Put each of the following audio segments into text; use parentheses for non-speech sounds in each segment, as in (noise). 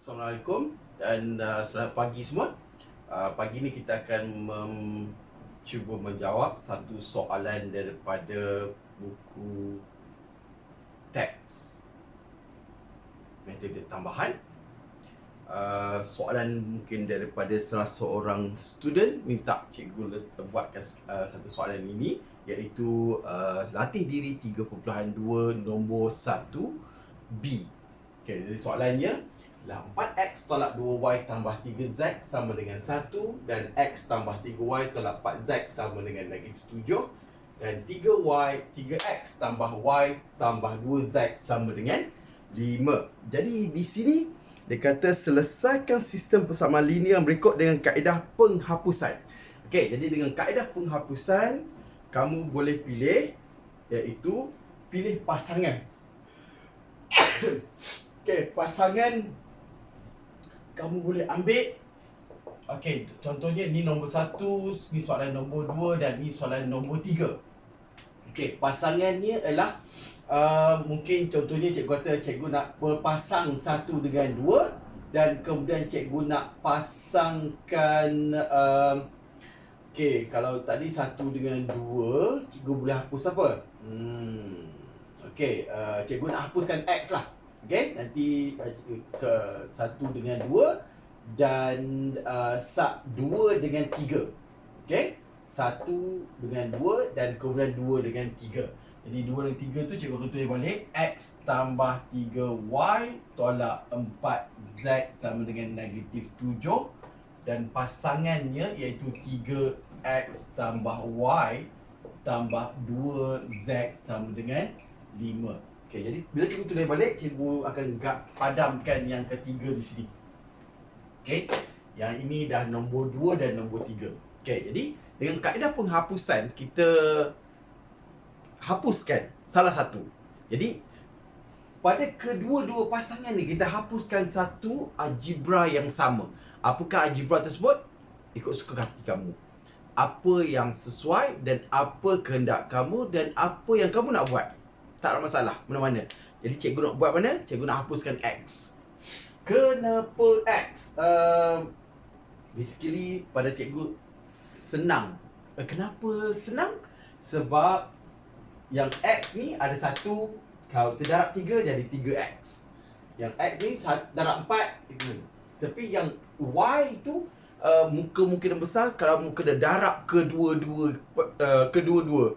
Assalamualaikum dan uh, selamat pagi semua. Uh, pagi ni kita akan mem- cuba menjawab satu soalan daripada buku teks metode tambahan. Uh, soalan mungkin daripada salah seorang student minta cikgu buatkan uh, satu soalan ini iaitu uh, latih diri 3.2 nombor 1 B. Okey, jadi soalannya lah 4x tolak 2y tambah 3z sama dengan 1 dan x tambah 3y tolak 4z sama dengan negatif 7 dan 3y 3x tambah y tambah 2z sama dengan 5. Jadi di sini dia kata selesaikan sistem persamaan linear berikut dengan kaedah penghapusan. Okey, jadi dengan kaedah penghapusan kamu boleh pilih iaitu pilih pasangan. (coughs) Okey, pasangan kamu boleh ambil Okey, contohnya ni nombor satu, ni soalan nombor dua dan ni soalan nombor tiga. Okey, pasangannya ialah uh, mungkin contohnya cikgu kata cikgu nak berpasang satu dengan dua dan kemudian cikgu nak pasangkan uh, Okey, kalau tadi satu dengan dua, cikgu boleh hapus apa? Hmm. Okey, uh, cikgu nak hapuskan X lah. Okey, nanti ke satu dengan dua dan uh, sa, dua dengan tiga. Okey, satu dengan dua dan kemudian dua dengan tiga. Jadi dua dan tiga tu cikgu tulis balik X tambah 3Y tolak 4Z sama dengan negatif 7 dan pasangannya iaitu 3x tambah y tambah 2z sama dengan 5. Okey, jadi bila cikgu tulis balik, cikgu akan gak padamkan yang ketiga di sini. Okey. Yang ini dah nombor 2 dan nombor 3. Okey, jadi dengan kaedah penghapusan kita hapuskan salah satu. Jadi pada kedua-dua pasangan ni kita hapuskan satu algebra yang sama. Apakah algebra tersebut? Ikut suka hati kamu. Apa yang sesuai dan apa kehendak kamu dan apa yang kamu nak buat. Tak ada masalah mana-mana. Jadi cikgu nak buat mana? Cikgu nak hapuskan X. Kenapa X? Uh, basically pada cikgu senang. Uh, kenapa senang? Sebab yang X ni ada satu kalau kita darab 3 jadi 3X. Yang X ni darab 4 itu. Tapi yang Y tu uh, muka mungkin besar kalau muka dah darab kedua-dua uh, kedua-dua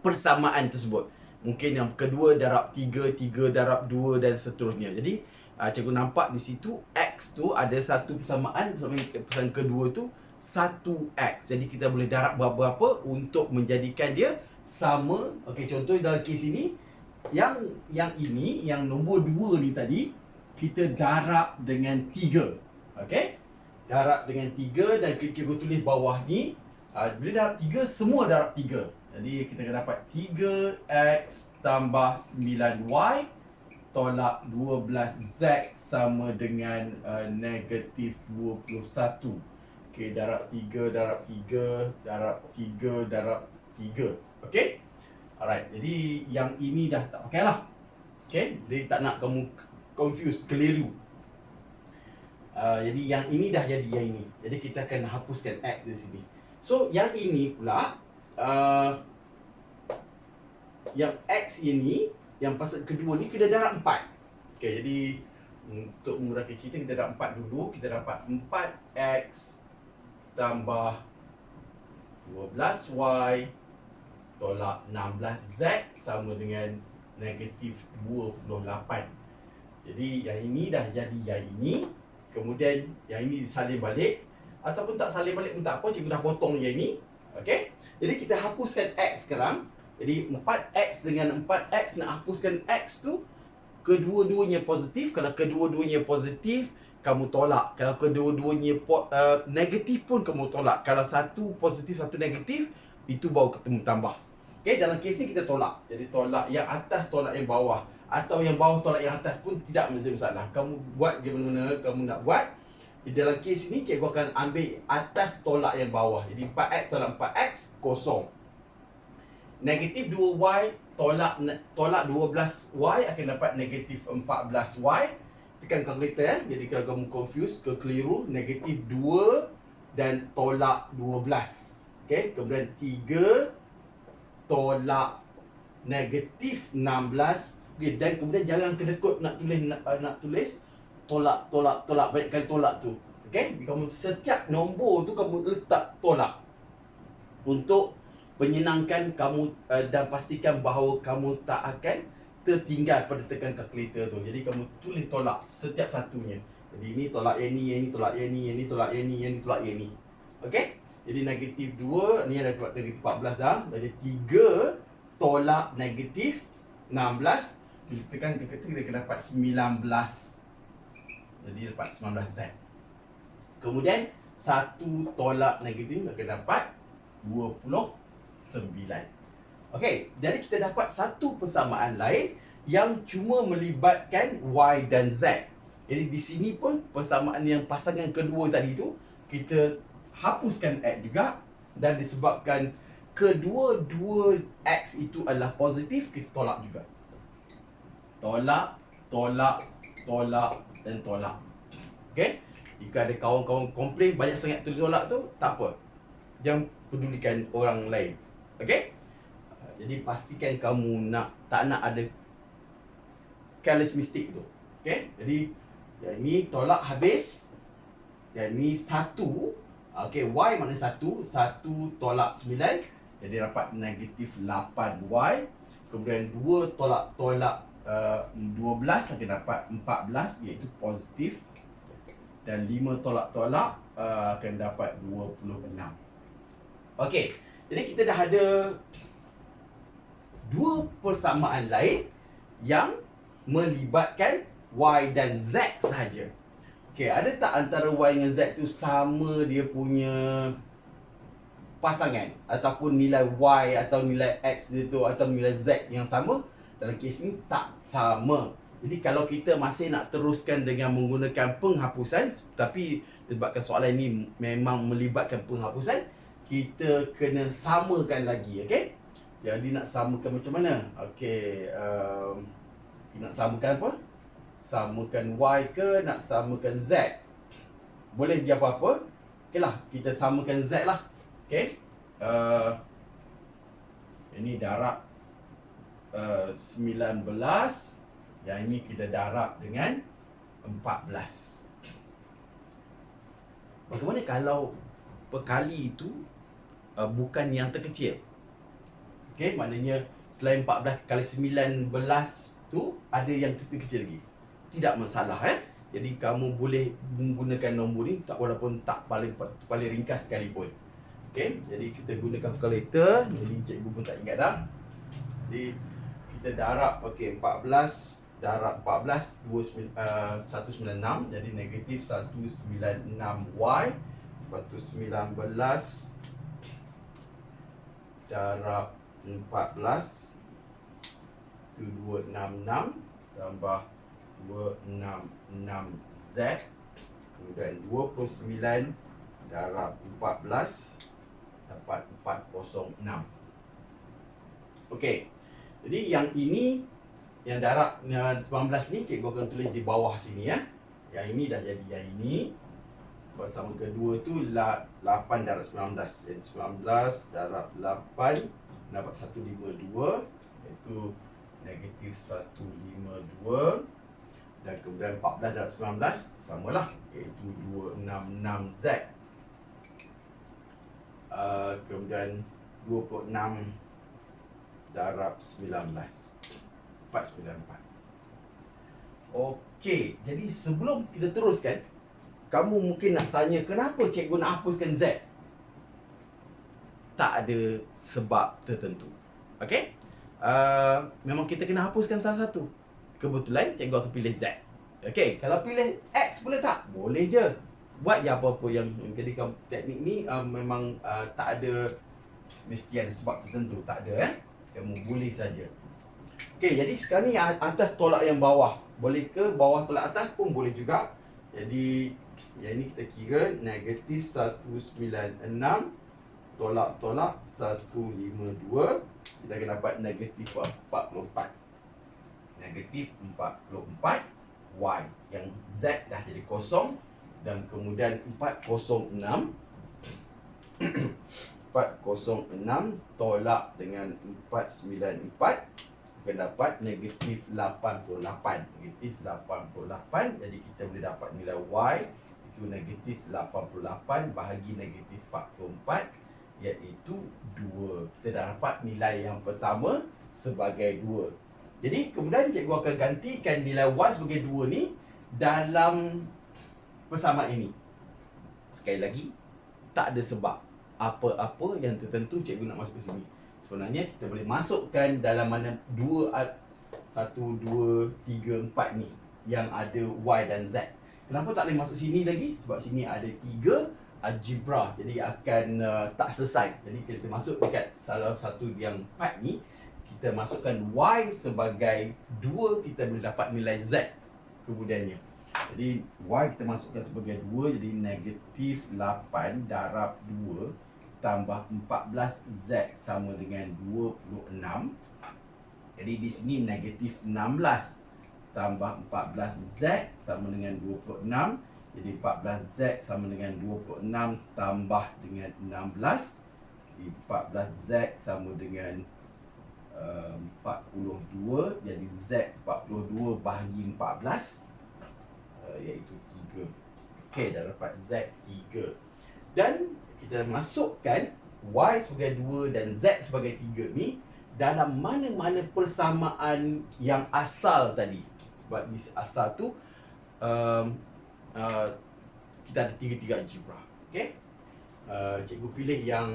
persamaan tersebut. Mungkin yang kedua darab 3, 3 darab 2 dan seterusnya. Jadi uh, cikgu nampak di situ X tu ada satu persamaan persamaan kedua tu 1X. Jadi kita boleh darab berapa-berapa untuk menjadikan dia sama. Okey contoh dalam kes ini yang yang ini yang nombor 2 ni tadi kita darab dengan 3. Okey? Darab dengan 3 dan cikgu tulis bawah ni uh, bila darab 3 semua darab 3. Jadi kita akan dapat 3x tambah 9y tolak 12z sama dengan uh, negatif 21. Okey, darab 3 darab 3 darab 3 darab 3. Okey? Alright, jadi yang ini dah tak pakai lah. Okay, jadi tak nak kamu confuse, keliru. Uh, jadi yang ini dah jadi yang ini. Jadi kita akan hapuskan X di sini. So, yang ini pula, uh, yang X ini, yang pasal kedua ni, kita darab 4. Okay, jadi untuk memudahkan cerita, kita darab 4 dulu. Kita dapat 4X tambah 12Y tolak 16Z sama dengan negatif 28. Jadi yang ini dah jadi yang ini. Kemudian yang ini disalin balik. Ataupun tak salin balik pun tak apa. Cikgu dah potong yang ini. Okey. Jadi kita hapuskan X sekarang. Jadi 4X dengan 4X nak hapuskan X tu. Kedua-duanya positif. Kalau kedua-duanya positif, kamu tolak. Kalau kedua-duanya uh, negatif pun kamu tolak. Kalau satu positif, satu negatif, itu baru ketemu tambah. Okay, dalam kes ni kita tolak. Jadi tolak yang atas, tolak yang bawah. Atau yang bawah tolak yang atas pun tidak menjadi masalah. Kamu buat di mana-mana kamu nak buat. Dalam kes ni, cikgu akan ambil atas tolak yang bawah. Jadi 4X tolak 4X, kosong. Negatif 2Y tolak tolak 12Y akan dapat negatif 14Y. tekan kalkulator eh. Jadi kalau kamu confuse, kekeliru, negatif 2 dan tolak 12. Okay, kemudian 3 tolak negatif 16. Okay, dan kemudian jangan kod nak tulis nak, nak tulis tolak tolak tolak banyak kali tolak tu. Okay, kamu setiap nombor tu kamu letak tolak untuk menyenangkan kamu uh, dan pastikan bahawa kamu tak akan tertinggal pada tekan kalkulator tu. Jadi kamu tulis tolak setiap satunya. Jadi ini tolak yang ni, yang ni tolak yang ni, yang ni tolak yang ni, yang ni tolak yang ni. Okey? Jadi negatif 2, ni ada negatif 14 dah. Jadi 3 tolak negatif 16. Bila tekan kalkulator kita akan dapat 19. Jadi dapat 19 Z. Kemudian 1 tolak negatif akan dapat 29. Okey, jadi kita dapat satu persamaan lain yang cuma melibatkan Y dan Z. Jadi di sini pun persamaan yang pasangan kedua tadi tu kita hapuskan X juga dan disebabkan kedua-dua X itu adalah positif kita tolak juga. Tolak, tolak, tolak dan tolak. Okey? Jika ada kawan-kawan komplain banyak sangat tulis tolak tu, tak apa. Jangan pedulikan orang lain. Okey? Jadi pastikan kamu nak tak nak ada careless mistake tu. Okay? Jadi yang ini tolak habis. Yang ini satu. Okay, Y mana satu. Satu tolak sembilan. Jadi dapat negatif lapan Y. Kemudian dua tolak tolak uh, dua belas akan dapat empat belas iaitu positif. Dan lima tolak tolak uh, akan dapat dua puluh enam. Okay. Jadi kita dah ada dua persamaan lain yang melibatkan Y dan Z sahaja. Okey, ada tak antara Y dengan Z tu sama dia punya pasangan ataupun nilai Y atau nilai X dia tu atau nilai Z yang sama? Dalam kes ni tak sama. Jadi kalau kita masih nak teruskan dengan menggunakan penghapusan tapi sebabkan soalan ini memang melibatkan penghapusan, kita kena samakan lagi, okey? Jadi nak samakan macam mana? Okey, um, nak samakan apa? Samakan Y ke nak samakan Z? Boleh dia apa-apa? Okeylah, kita samakan Z lah. Okey. Uh, ini darab uh, 19. Yang ini kita darab dengan 14. Bagaimana kalau perkali itu uh, bukan yang terkecil? Okay, maknanya selain 14 kali 19 tu ada yang kecil-kecil lagi. Tidak masalah eh. Jadi kamu boleh menggunakan nombor ni tak walaupun tak paling paling ringkas sekalipun. Okay, jadi kita gunakan kalkulator. Jadi cikgu pun tak ingat dah. Jadi kita darab okey 14 darab 14 2 uh, 196 jadi negatif 196y lepas tu 19 darab 14 tu 266 tambah 266Z kemudian 29 darab 14 dapat 406 Okey. Jadi yang ini yang darab 19 ni cikgu akan tulis di bawah sini ya. Yang ini dah jadi yang ini. Bersama kedua tu 8 darab 19. Jadi 19 darab 8 dapat 152 iaitu negatif 152 dan kemudian 14 darab 19 samalah iaitu 266Z uh, kemudian 26 darab 19 494 Okey, jadi sebelum kita teruskan kamu mungkin nak tanya kenapa cikgu nak hapuskan Z tak ada sebab tertentu. Okey? Uh, memang kita kena hapuskan salah satu. Kebetulan cikgu akan pilih Z. Okey, kalau pilih X boleh tak? Boleh je. Buat je apa-apa yang jadi kamu teknik ni uh, memang uh, tak ada mesti ada sebab tertentu, tak ada eh. Kamu boleh saja. Okey, jadi sekarang ni atas tolak yang bawah. Boleh ke bawah tolak atas pun boleh juga. Jadi yang ini kita kira negatif 196 tolak-tolak 152 kita akan dapat negatif 44 negatif 44 Y yang Z dah jadi kosong dan kemudian 406 406 tolak dengan 494 akan dapat negatif 88 negatif 88 jadi kita boleh dapat nilai Y. Itu negatif 88 bahagi negatif 44 iaitu 2 kita dah dapat nilai yang pertama sebagai 2 jadi kemudian cikgu akan gantikan nilai Y sebagai 2 ni dalam persamaan ini. Sekali lagi tak ada sebab apa-apa yang tertentu cikgu nak masuk ke sini. Sebenarnya kita boleh masukkan dalam mana dua satu dua tiga empat ni yang ada y dan z. Kenapa tak boleh masuk sini lagi? Sebab sini ada tiga algebra. Jadi akan uh, tak selesai. Jadi kita masuk dekat salah satu yang empat ni kita masukkan y sebagai dua kita boleh dapat nilai z kemudiannya. Jadi y kita masukkan sebagai 2 jadi negatif 8 darab 2 tambah 14Z sama dengan 26 Jadi di sini negatif 16 Tambah 14Z sama dengan 26 Jadi 14Z sama dengan 26 tambah dengan 16 Jadi 14Z sama dengan uh, 42 Jadi Z 42 bahagi 14 uh, Iaitu 3 Okey dah dapat Z 3 Dan kita masukkan Y sebagai 2 dan Z sebagai 3 ni dalam mana-mana persamaan yang asal tadi. Sebab di asal tu um, uh, kita ada tiga-tiga algebra. Okay? Uh, cikgu pilih yang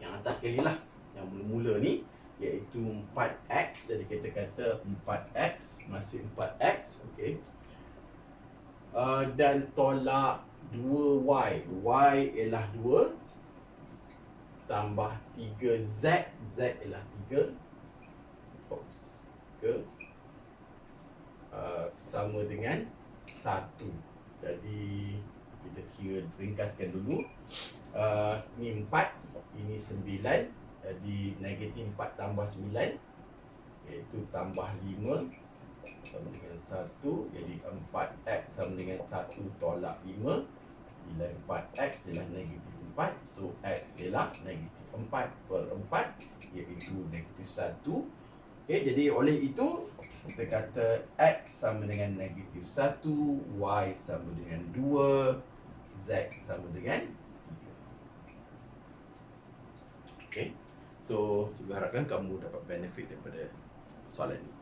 yang atas sekali lah. Yang mula-mula ni iaitu 4x. Jadi kita kata 4x masih 4x. Okay? Uh, dan tolak 2y y. Ialah 2 tambah 3z z. Ialah 3 oops. Ke uh, sama dengan 1 jadi kita kira ringkaskan dulu. Uh, ni 4 ini 9 jadi negatif 4 tambah 9 iaitu tambah 5 sama dengan 1 jadi 4x sama dengan 1 tolak 5 bila 4x ialah negatif 4 so x ialah negatif 4 per 4 iaitu negatif 1 okay, jadi oleh itu kita kata x sama dengan negatif 1 y sama dengan 2 z sama dengan 3 okay. so juga harapkan kamu dapat benefit daripada soalan ini